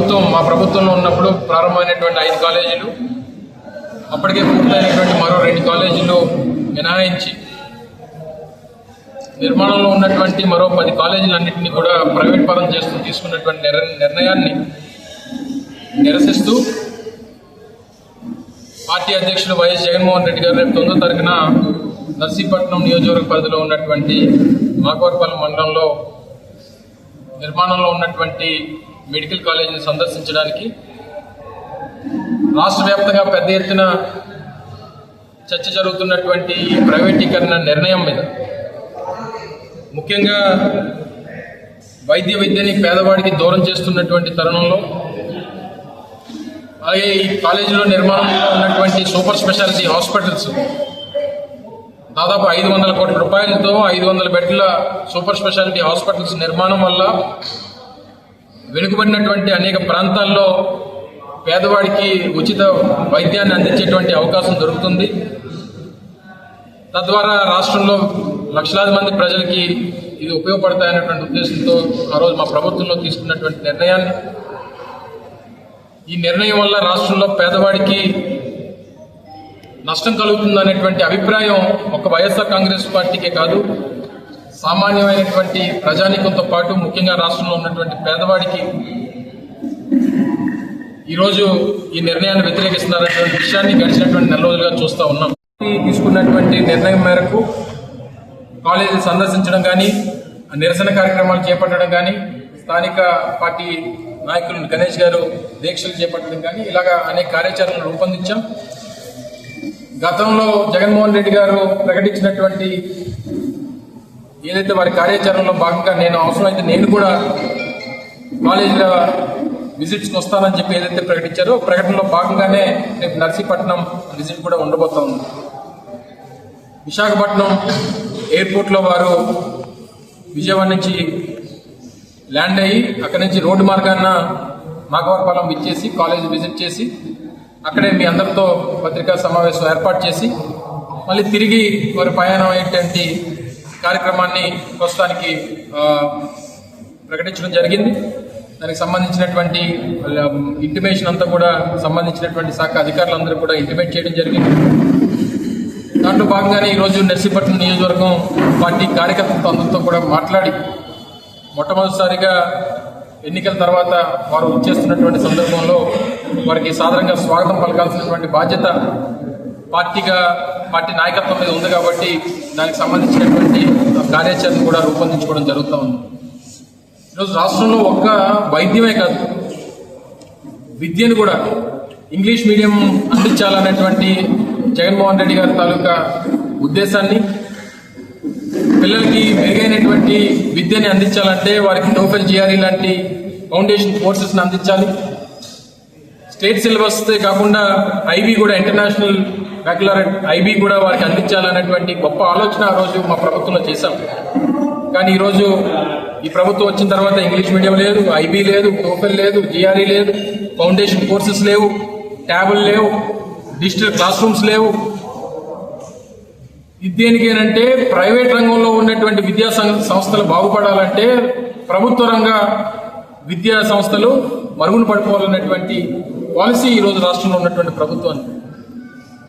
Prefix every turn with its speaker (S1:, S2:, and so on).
S1: ప్రభుత్వం మా ప్రభుత్వంలో ఉన్నప్పుడు ప్రారంభమైనటువంటి ఐదు కాలేజీలు అప్పటికే పూర్తయినటువంటి మరో రెండు కాలేజీలు మినహాయించి నిర్మాణంలో ఉన్నటువంటి మరో పది కాలేజీలన్నింటినీ కూడా ప్రైవేట్ పరం చేస్తూ తీసుకున్నటువంటి నిర్ణయాన్ని నిరసిస్తూ పార్టీ అధ్యక్షులు వైఎస్ జగన్మోహన్ రెడ్డి గారు రేపు తొమ్మిదో తారీఖున నర్సీపట్నం నియోజకవర్గ పరిధిలో ఉన్నటువంటి మాకవరపల్లి మండలంలో నిర్మాణంలో ఉన్నటువంటి మెడికల్ కాలేజీని సందర్శించడానికి రాష్ట్ర వ్యాప్తంగా పెద్ద ఎత్తున చర్చ జరుగుతున్నటువంటి ఈ ప్రైవేటీకరణ నిర్ణయం మీద ముఖ్యంగా వైద్య విద్యని పేదవాడికి దూరం చేస్తున్నటువంటి తరుణంలో అలాగే ఈ కాలేజీలో నిర్మాణంలో ఉన్నటువంటి సూపర్ స్పెషాలిటీ హాస్పిటల్స్ దాదాపు ఐదు వందల కోట్ల రూపాయలతో ఐదు వందల బెడ్ల సూపర్ స్పెషాలిటీ హాస్పిటల్స్ నిర్మాణం వల్ల వెనుకబడినటువంటి అనేక ప్రాంతాల్లో పేదవాడికి ఉచిత వైద్యాన్ని అందించేటువంటి అవకాశం దొరుకుతుంది. తద్వారా రాష్ట్రంలో లక్షలాది మంది ప్రజలకి ఇది ఉపయోగపడతాయనేటువంటి ఉద్దేశంతో ఆ రోజు మా ప్రభుత్వంలో తీసుకున్నటువంటి నిర్ణయాన్ని. ఈ నిర్ణయం వల్ల రాష్ట్రంలో పేదవాడికి నష్టం కలుగుతుందనేటువంటి అభిప్రాయం ఒక వైఎస్ఆర్ కాంగ్రెస్ పార్టీకే కాదు సామాన్యమైనటువంటి ప్రజానీకంతో పాటు ముఖ్యంగా రాష్ట్రంలో ఉన్నటువంటి పేదవాడికి ఈరోజు ఈ నిర్ణయాన్ని వ్యతిరేకిస్తున్నారనేటువంటి విషయాన్ని గడిచినటువంటి నెల రోజులుగా చూస్తూ ఉన్నాం. తీసుకున్నటువంటి నిర్ణయం మేరకు కాలేజీలు సందర్శించడం కానీ నిరసన కార్యక్రమాలు చేపట్టడం కానీ స్థానిక పార్టీ నాయకులు గణేష్ గారు దీక్షలు చేపట్టడం కానీ ఇలాగా అనేక కార్యాచరణలు రూపొందించాం. గతంలో జగన్మోహన్ రెడ్డి గారు ప్రకటించినటువంటి ఏదైతే వారి కార్యాచరణలో భాగంగా నేను అవసరమైతే నేను కూడా కాలేజీలో విజిట్స్కి వస్తానని చెప్పి ఏదైతే ప్రకటించారో ప్రకటనలో భాగంగానే రేపు నర్సీపట్నం విజిట్ కూడా ఉండబోతా ఉంది. విశాఖపట్నం ఎయిర్పోర్ట్లో వారు విజయవాడ నుంచి ల్యాండ్ అయ్యి అక్కడి నుంచి రోడ్డు మార్గాన నాగవరపాలెం విచ్చేసి కాలేజ్ విజిట్ చేసి అక్కడే మీ అందరితో పత్రికా సమావేశం ఏర్పాటు చేసి మళ్ళీ తిరిగి వారి ప్రయాణం ఏంటంటే కార్యక్రమాన్ని ప్రస్తుతానికి ప్రకటించడం జరిగింది. దానికి సంబంధించినటువంటి ఇంటిమేషన్ అంతా కూడా సంబంధించినటువంటి శాఖ అధికారులందరూ కూడా ఇంటిమేట్ చేయడం జరిగింది. దాంట్లో భాగంగానే ఈరోజు నర్సీపట్నం నియోజకవర్గం పార్టీ కార్యకర్తలతో అందరితో కూడా మాట్లాడి మొట్టమొదటిసారిగా ఎన్నికల తర్వాత వారు చేస్తున్నటువంటి సందర్భంలో వారికి సాధారణంగా స్వాగతం పలకాల్సినటువంటి బాధ్యత పార్టీగా పార్టీ నాయకత్వం మీద ఉంది కాబట్టి దానికి సంబంధించినటువంటి కార్యాచరణ కూడా రూపొందించుకోవడం జరుగుతూ ఉంది. ఈరోజు రాష్ట్రంలో ఒక్క వైద్యమే కాదు విద్యను కూడా ఇంగ్లీష్ మీడియం అందించాలనేటువంటి జగన్మోహన్ రెడ్డి గారి తాలూకా ఉద్దేశాన్ని పిల్లలకి మెరుగైనటువంటి విద్యని అందించాలంటే వారికి టోఫెల్ జిఆర్ఈ లాంటి ఫౌండేషన్ కోర్సెస్ని అందించాలి. స్టేట్ సిలబస్ కాకుండా ఐబీ కూడా ఇంటర్నేషనల్ రెగ్యులర్ ఐబీ కూడా వారికి అందించాలనేటువంటి గొప్ప ఆలోచన ఆ రోజు మా ప్రభుత్వంలో చేశాం. కానీ ఈరోజు ఈ ప్రభుత్వం వచ్చిన తర్వాత ఇంగ్లీష్ మీడియం లేదు ఐబీ లేదు టోఫెల్ లేదు జిఆర్ఈ లేదు ఫౌండేషన్ కోర్సెస్ లేవు ట్యాబుల్ లేవు డిజిటల్ క్లాస్ రూమ్స్ లేవు. ఇది దేనికి ప్రైవేట్ రంగంలో ఉన్నటువంటి విద్యా సం- సంస్థలు బాగుపడాలంటే ప్రభుత్వ రంగ విద్యా సంస్థలు మరుగున పడిపోవాలన్నటువంటి పాలసీ ఈ రోజు రాష్ట్రంలో ఉన్నటువంటి ప్రభుత్వానికి.